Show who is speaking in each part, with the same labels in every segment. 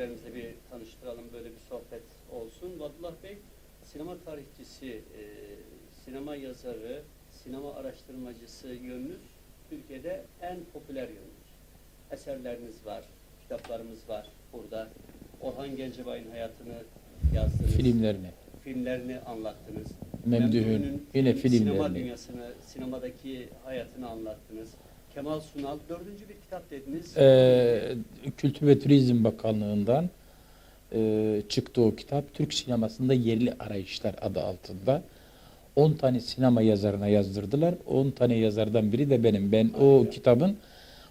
Speaker 1: seyircilerimize bir tanıştıralım, böyle bir sohbet olsun. Vadullah Bey, sinema tarihçisi, e, sinema yazarı, sinema araştırmacısı yönünüz Türkiye'de en popüler yönünüz. Eserleriniz var, kitaplarımız var burada. Orhan Gencebay'ın hayatını yazdınız.
Speaker 2: filmlerini.
Speaker 1: filmlerini anlattınız.
Speaker 2: Memduh'un yine
Speaker 1: Sinema
Speaker 2: filmlerini.
Speaker 1: dünyasını, sinemadaki hayatını anlattınız. Kemal Sunal, dördüncü bir kitap dediniz.
Speaker 2: Ee, Kültür ve Turizm Bakanlığı'ndan e, çıktı o kitap. Türk sinemasında yerli arayışlar adı altında. 10 tane sinema yazarına yazdırdılar. 10 tane yazardan biri de benim. Ben o
Speaker 1: Harika.
Speaker 2: kitabın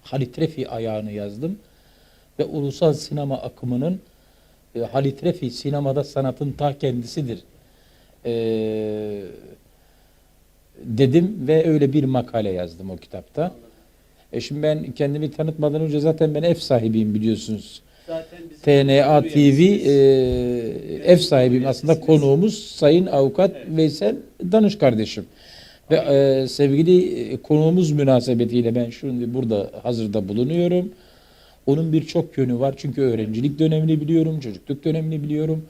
Speaker 2: Halit Refi ayağını yazdım. Ve ulusal sinema akımının e, Halit Refi sinemada sanatın ta kendisidir. Ee, dedim ve öyle bir makale yazdım o kitapta.
Speaker 1: Anladım.
Speaker 2: E şimdi ben kendimi tanıtmadan önce zaten ben ev sahibiyim biliyorsunuz. TNA TV
Speaker 1: üyesiniz.
Speaker 2: e, ev sahibiyim. Aslında
Speaker 1: üyesisiniz.
Speaker 2: konuğumuz Sayın Avukat
Speaker 1: Evet.
Speaker 2: Veysel Danış kardeşim. Ve e, sevgili e, konuğumuz münasebetiyle ben şimdi burada hazırda bulunuyorum. Onun birçok yönü var. Çünkü öğrencilik dönemini biliyorum, çocukluk dönemini biliyorum.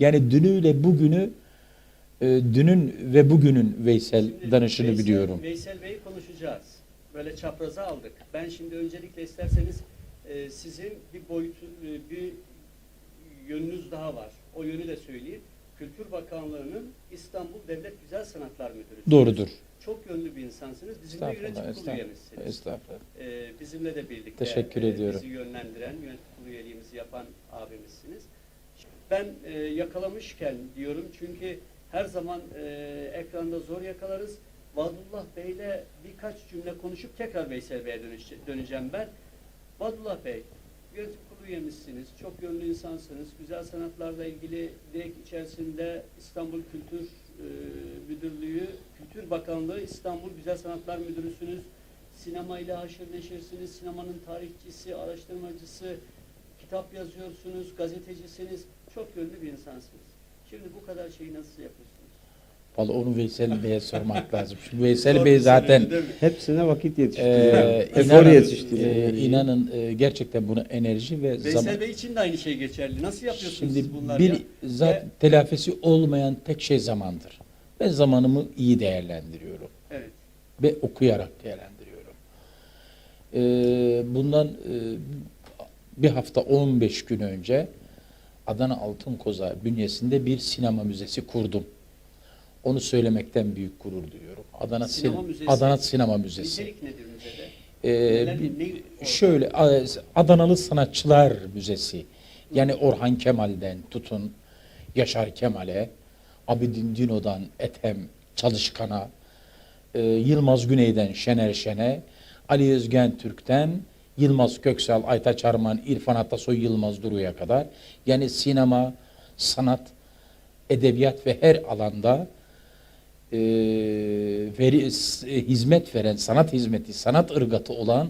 Speaker 2: Yani dünüyle bugünü, e, dünün ve bugünün Veysel
Speaker 1: Şimdi
Speaker 2: Danış'ını
Speaker 1: Veysel-
Speaker 2: biliyorum.
Speaker 1: Veysel Bey'i konuşacağız. Böyle çapraza aldık. Ben şimdi öncelikle isterseniz e, sizin bir boyutu, e, bir yönünüz daha var. O yönü de söyleyeyim. Kültür Bakanlığı'nın İstanbul Devlet Güzel Sanatlar Müdürü.
Speaker 2: Doğrudur.
Speaker 1: Çok yönlü bir insansınız. Bizimle yönetim kurulu
Speaker 2: estağfurullah.
Speaker 1: üyemizsiniz.
Speaker 2: Estağfurullah.
Speaker 1: Ee, bizimle de birlikte
Speaker 2: Teşekkür
Speaker 1: e,
Speaker 2: ediyorum.
Speaker 1: bizi yönlendiren, yönetim kurulu üyeliğimizi yapan abimizsiniz. Ben e, yakalamışken diyorum çünkü her zaman e, ekranda zor yakalarız. Vadullah Bey'le birkaç cümle konuşup tekrar Veysel Bey'e döneceğim ben. Vadullah Bey, yönetim kurulu üyemizsiniz, çok yönlü insansınız. Güzel sanatlarla ilgili direkt içerisinde İstanbul Kültür e, Müdürlüğü, Kültür Bakanlığı İstanbul Güzel Sanatlar Müdürüsünüz. Sinema ile haşır neşirsiniz, sinemanın tarihçisi, araştırmacısı, kitap yazıyorsunuz, gazetecisiniz. Çok yönlü bir insansınız. Şimdi bu kadar şeyi nasıl yapıyorsunuz?
Speaker 2: Vallahi onu Veysel Bey'e sormak lazım. Şimdi Veysel Bey zaten?
Speaker 3: Hepsine vakit
Speaker 2: e,
Speaker 3: yetiştiriyor. Efor
Speaker 2: inanın,
Speaker 3: yetiştiriyor.
Speaker 2: e, inanın e, gerçekten buna enerji ve
Speaker 1: Veysel
Speaker 2: zaman.
Speaker 1: Bey için de aynı şey geçerli. Nasıl yapıyorsunuz
Speaker 2: Şimdi
Speaker 1: siz bunları
Speaker 2: bir
Speaker 1: ya?
Speaker 2: zat telafisi olmayan tek şey zamandır. Ben zamanımı iyi değerlendiriyorum
Speaker 1: Evet.
Speaker 2: ve okuyarak değerlendiriyorum. E, bundan e, bir hafta 15 gün önce Adana Altın Koza bünyesinde bir sinema müzesi kurdum. Onu söylemekten büyük gurur duyuyorum. Adana
Speaker 1: Sinema
Speaker 2: Sin-
Speaker 1: müzesi.
Speaker 2: Adana Sinema Müzesi.
Speaker 1: Nitelik nedir müzede?
Speaker 2: Ee,
Speaker 1: Neler-
Speaker 2: bir-
Speaker 1: ne-
Speaker 2: şöyle Adanalı Sanatçılar Müzesi. Yani Orhan Kemal'den tutun Yaşar Kemal'e, Abidin Dino'dan Ethem Çalışkan'a, e, Yılmaz Güney'den Şener Şen'e, Ali Özgen Türk'ten Yılmaz Köksal, Aytaç Arman, İrfan Atasoy, Yılmaz Duru'ya kadar. Yani sinema, sanat, edebiyat ve her alanda e, veri, hizmet veren, sanat hizmeti, sanat ırgatı olan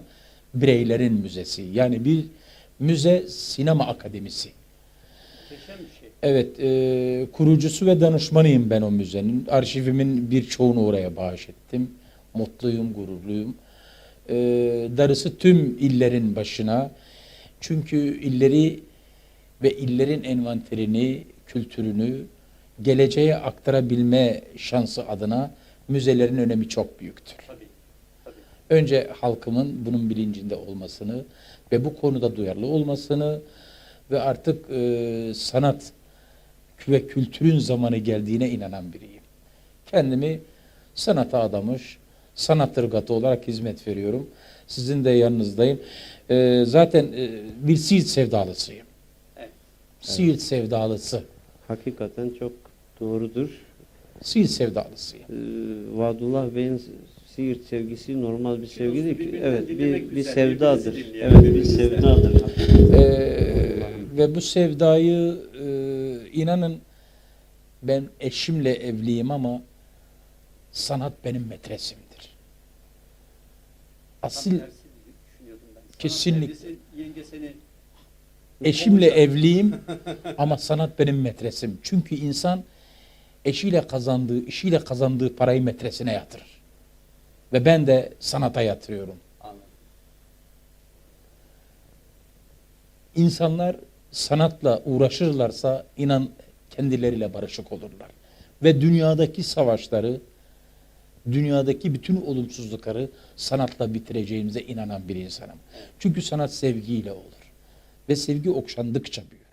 Speaker 2: bireylerin müzesi. Yani bir müze sinema akademisi.
Speaker 1: Muhteşem bir şey.
Speaker 2: Evet, e, kurucusu ve danışmanıyım ben o müzenin. Arşivimin birçoğunu oraya bağış ettim. Mutluyum, gururluyum. E, darısı tüm illerin başına. Çünkü illeri ve illerin envanterini, kültürünü geleceğe aktarabilme şansı adına müzelerin önemi çok büyüktür.
Speaker 1: Tabii. Tabii.
Speaker 2: Önce halkımın bunun bilincinde olmasını ve bu konuda duyarlı olmasını ve artık e, sanat ve kültürün zamanı geldiğine inanan biriyim. Kendimi sanata adamış, sanat ırgatı olarak hizmet veriyorum. Sizin de yanınızdayım. E, zaten e, bir Siirt sevdalısıyım.
Speaker 1: Evet.
Speaker 2: Siirt sevdalısı.
Speaker 3: Hakikaten çok doğrudur.
Speaker 2: Siirt sevdalısıyım.
Speaker 3: Ee, Vadullah Bey'in Siirt sevgisi normal bir sevgi değil ki. Evet, bir, bir sevdadır. Evet, bir sevdadır.
Speaker 2: Ee, ve bu sevdayı e, inanın ben eşimle evliyim ama sanat benim metresimdir. Asil Kesinlikle.
Speaker 1: Yenge seni
Speaker 2: eşimle evliyim ama sanat benim metresim. Çünkü insan eşiyle kazandığı, işiyle kazandığı parayı metresine yatırır. Ve ben de sanata yatırıyorum.
Speaker 1: anladım.
Speaker 2: İnsanlar sanatla uğraşırlarsa inan kendileriyle barışık olurlar. Ve dünyadaki savaşları, dünyadaki bütün olumsuzlukları sanatla bitireceğimize inanan bir insanım. Çünkü sanat sevgiyle olur. Ve sevgi okşandıkça büyür.